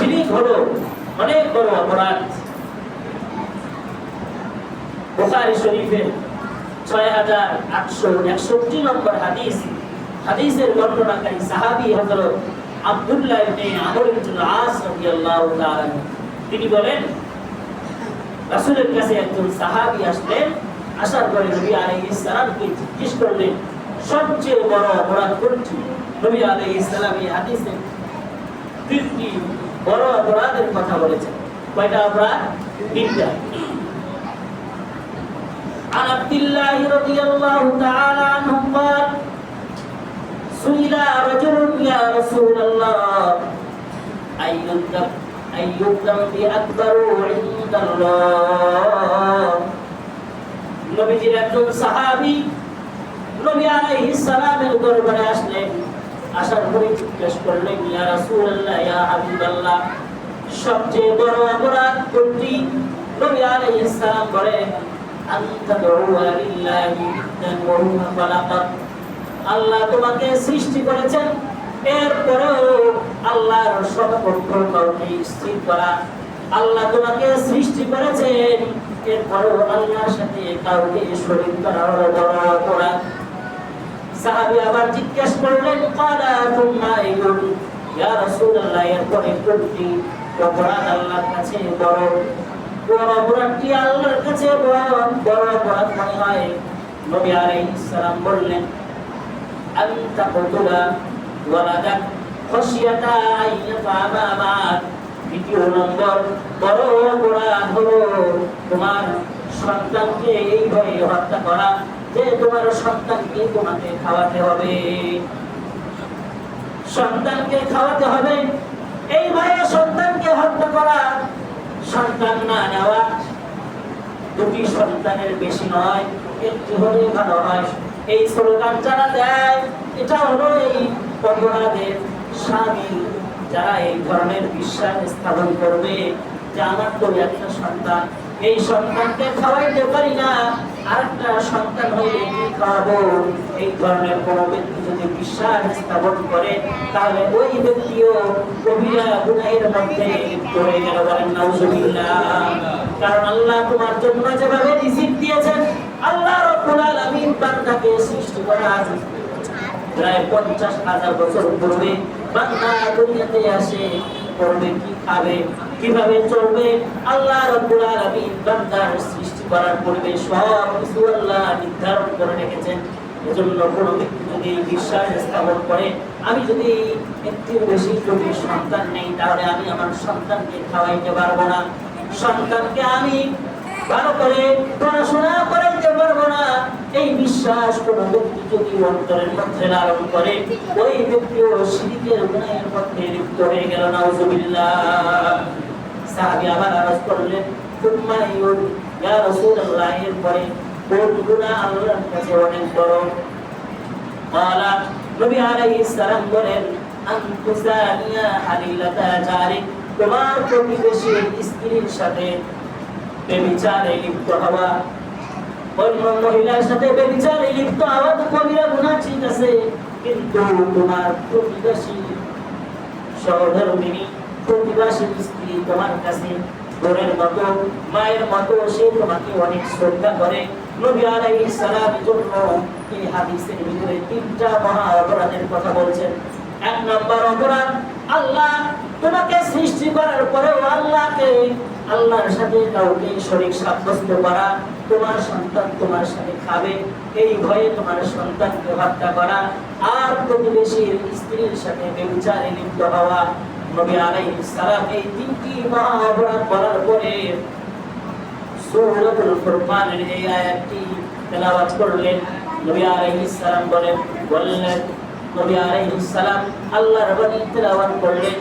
শিরিক হলো অনেক বড় অপরাধ। শরীফের ছয় হাজার আটশো একষট্টি নম্বর হাদিস, হাদিসের বর্ণনাকারী সাহাবী হযরত আব্দুল্লাহ ইবনে আমর ইবনে আস রাদিয়াল্লাহু তাআলা তিনি বলেন, রাসূলের কাছে একজন সাহাবী আসলেন, আসার পরে নবী আলাইহিস সালামকে জিজ্ঞেস করলেন, সবচেয়ে বড় অপরাধ কোনটি? নবী আলাইহিস সালাম এই হাদিসে তিনটি বড় অপরাধের কথা বলেছেন কয়টা অপরাধ তিনটা عن عبد الله رضي الله تعالى عنه قال سئل رجل يا رسول الله أي الذنب أي الذنب أكبر عند الله নবীজির একজন সাহাবী নবী আলাইহিস সালামের দরবারে আসলেন আসার পরে জিজ্ঞেস করলেন হাবিবাল্লাহ, সবচেয়ে বড় অপরাধ কোনটি? নবী আল্লাহ তোমাকে সৃষ্টি করেছেন, এরপরেও আল্লাহর কাউকে স্থির করা। আল্লাহ তোমাকে সৃষ্টি করেছেন, এরপরেও আল্লাহর সাথে কাউকে শরীর করা বড় অপরাধ। সাহাবী আবার জিজ্ঞেস করলেন, কালা তুম্মা ইগুন ইয়া রাসূলুল্লাহ, এরপরে কোনটি অপরাধ আল্লাহর কাছে বড় বড় অপরাধটি আল্লাহর কাছে বড় বড় অপরাধ মনে হয়। নবী আলাইহিস বললেন, আনতা কতুলা ওয়ালাদাক খশিয়াতা আইয়াফামা মাক দ্বিতীয় নম্বর, বড় অপরাধ হলো তোমার সন্তানকে এই ভয়ে হত্যা করা। যে তোমার সন্তানকে তোমাকে খাওয়াতে হবে। সন্তানকে খাওয়াতে হবে। এই ভয়ে সন্তানকে হত্যা করা সন্তান না নেওয়া দুটি সন্তানের বেশি নয়, একটি হলে ভালো হয়। এই স্লোগান যারা দেয়, এটা হলো এই অপরাধের স্বামী যারা এই ধরনের বিশ্বাস স্থাপন করবে, যে আমার তো একটা সন্তান এই সন্তানকে খাওয়াইতে পারি না, আরেকটা সন্তান হয়ে কি খাওয়াবো? এই ধরনের কোনো ব্যক্তি যদি বিশ্বাস স্থাপন করে, তাহলে ওই ব্যক্তিও কবিরা গুনাহের মধ্যে হয়ে গেল বলেন, নাউজুবিল্লাহ। কারণ আল্লাহ তোমার জন্য যেভাবে রিজিক দিয়েছেন, আল্লাহ রব্বুল আলামিন বান্দাকে সৃষ্টি করা প্রায় পঞ্চাশ হাজার বছর পূর্বে বান্দা দুনিয়াতে আসে করবে কি খাবে কীভাবে চলবে? আল্লাহ রব্বুল আলামিন বান্দার সৃষ্টি করার পূর্বে সব কিছু আল্লাহ নির্ধারণ করে রেখেছেন। এজন্য কোনো ব্যক্তি যদি বিশ্বাস স্থাপন করে, আমি যদি একটির বেশি যদি সন্তান নেই, তাহলে আমি আমার সন্তানকে খাওয়াইতে পারব না। সন্তানকে আমি ভালো করে পড়াশোনা করাইতে পারবো না এই বিশ্বাস কোন ব্যক্তি যদি অন্তরের মধ্যে লালন করে ওই ব্যক্তিও শিরিকের গুণের মধ্যে লিপ্ত হয়ে গেল নাউজুবিল্লাহ সাহাবী আবার আওয়াজ করলেন তুম্মা ইউন ইয়া রাসূলুল্লাহ এর পরে কোন গুনাহ আল্লাহর কাছে অনেক বড় قال নবী আলাইহিস সালাম বলেন আনতুসানিয়া হালিলাতা জারিক তোমার প্রতিবেশীর স্ত্রীর সাথে অনেক শ্রদ্ধা করে। নবী আলাইহিস হাদিসের ভিতরে তিনটা মহা অপরাধের কথা বলছেন। এক নম্বর অপরাধ, আল্লাহ তোমাকে সৃষ্টি করার পরেও আল্লাহকে, আল্লাহর সাথে কাউকে শরীক সাব্যস্ত করা, তোমার সন্তান তোমার সাথে খাবে, এই ভয়ে তোমার সন্তানকে হত্যা করা, আর প্রতিবেশীর স্ত্রীর সাথে বেবিচারে লিপ্ত হওয়া, নবী আলাইহিস সালাম এই তিনটি মহা করার পরে সূরাতুল ফুরকানের এই আয়াতটি তেলাওয়াত করলেন। নবী আলাইহিস সালাম বলেন, বললেন নবী আলাইহিস সালাম আল্লাহর বাণী তেলাওয়াত করলেন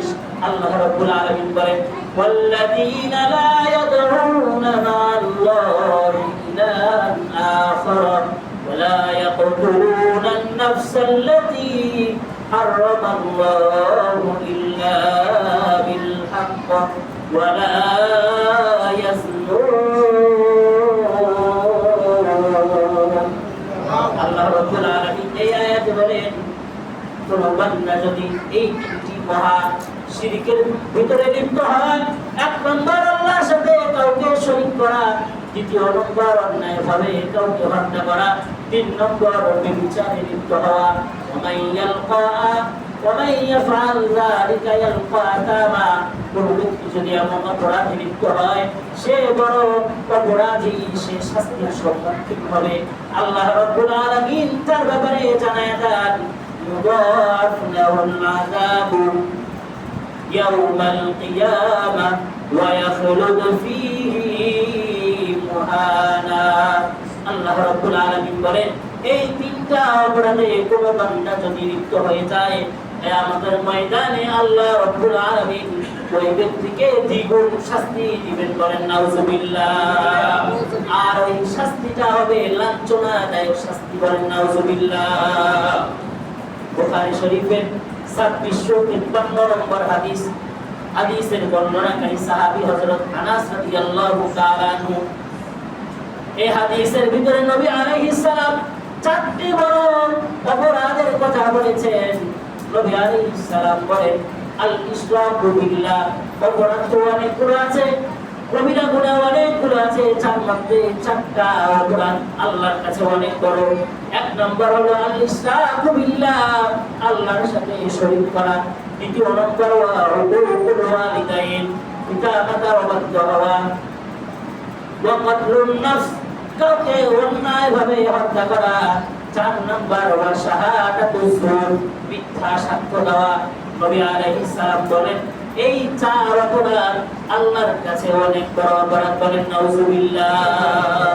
আল্লাহ রাব্বুল আলামিন বলেন والذين لا يدعون مع الله إلها آخر ولا يقتلون النفس التي حرم الله إلا بالحق ولا কোন বান্দা যদি এই তিনটি মহা শিরিকের ভিতরে লিপ্ত হয় এক নম্বর আল্লাহর সাথে কাউকে শরীক করা দ্বিতীয় নম্বর অন্যায় ভাবে কাউকে হত্যা করা তিন নম্বর বিচারে লিপ্ত হওয়া ومن يلقى ومن يفعل ذلك يلقى أثاما কোন ব্যক্তি যদি এমন অপরাধে লিপ্ত হয় সে বড় অপরাধী সে শাস্তির সম্মুখীন হবে আল্লাহ রাব্বুল আলামিন তার ব্যাপারে জানায় দেন يضاعف له العذاب يوم القيامة ويخلد فيه مهانا আল্লাহ রাব্বুল আলামিন বলেন এই তিনটা অপরাধে কোন বান্দা যদি লিপ্ত হয়ে যায় আমাদের ময়দানে আল্লাহ রাব্বুল আলামিন ওই ব্যক্তিকে দ্বিগুণ শাস্তি দিবেন বলেন নাউজুবিল্লাহ আর ওই শাস্তিটা হবে লাঞ্ছনাদায়ক শাস্তি বলেন নাউজুবিল্লাহ বুখারী শরীফের 2653 নম্বর হাদিস। হাদিসের বর্ণনাকারী সাহাবী হযরত আনাস রাদিয়াল্লাহু তাআলা আনহু। এই হাদিসের ভিতরে নবী আলাইহিস সালাম চারটি বড় অপরাধের কথা বলেছেন। নবী আলাইহিস সালাম বলেন আল ইসলাম বিল্লাহ। অপরাধ তো অনেকগুলো আছে কবিরা গুণা অনেকগুলো আছে চার মধ্যে চারটা অপরাধ আল্লাহর কাছে অনেক বড়। এক নম্বর হলো আল বিল্লাহ, আল্লাহর সাথে শরীক করা। দ্বিতীয় নম্বর হুকুকুল ওয়ালিদাইন পিতা মাতার অবাধ্য হওয়া। ওয়াকাতলুন নাফস কাউকে অন্যায়ভাবে হত্যা করা। চার নম্বর ওয়া শাহাদাতু যুর, মিথ্যা সাক্ষ্য দেওয়া। নবী আলাইহিস বলেন, এই চার অপরাধ আল্লাহর কাছে অনেক বড় অপরাধ বলেন, নাউজুবিল্লাহ।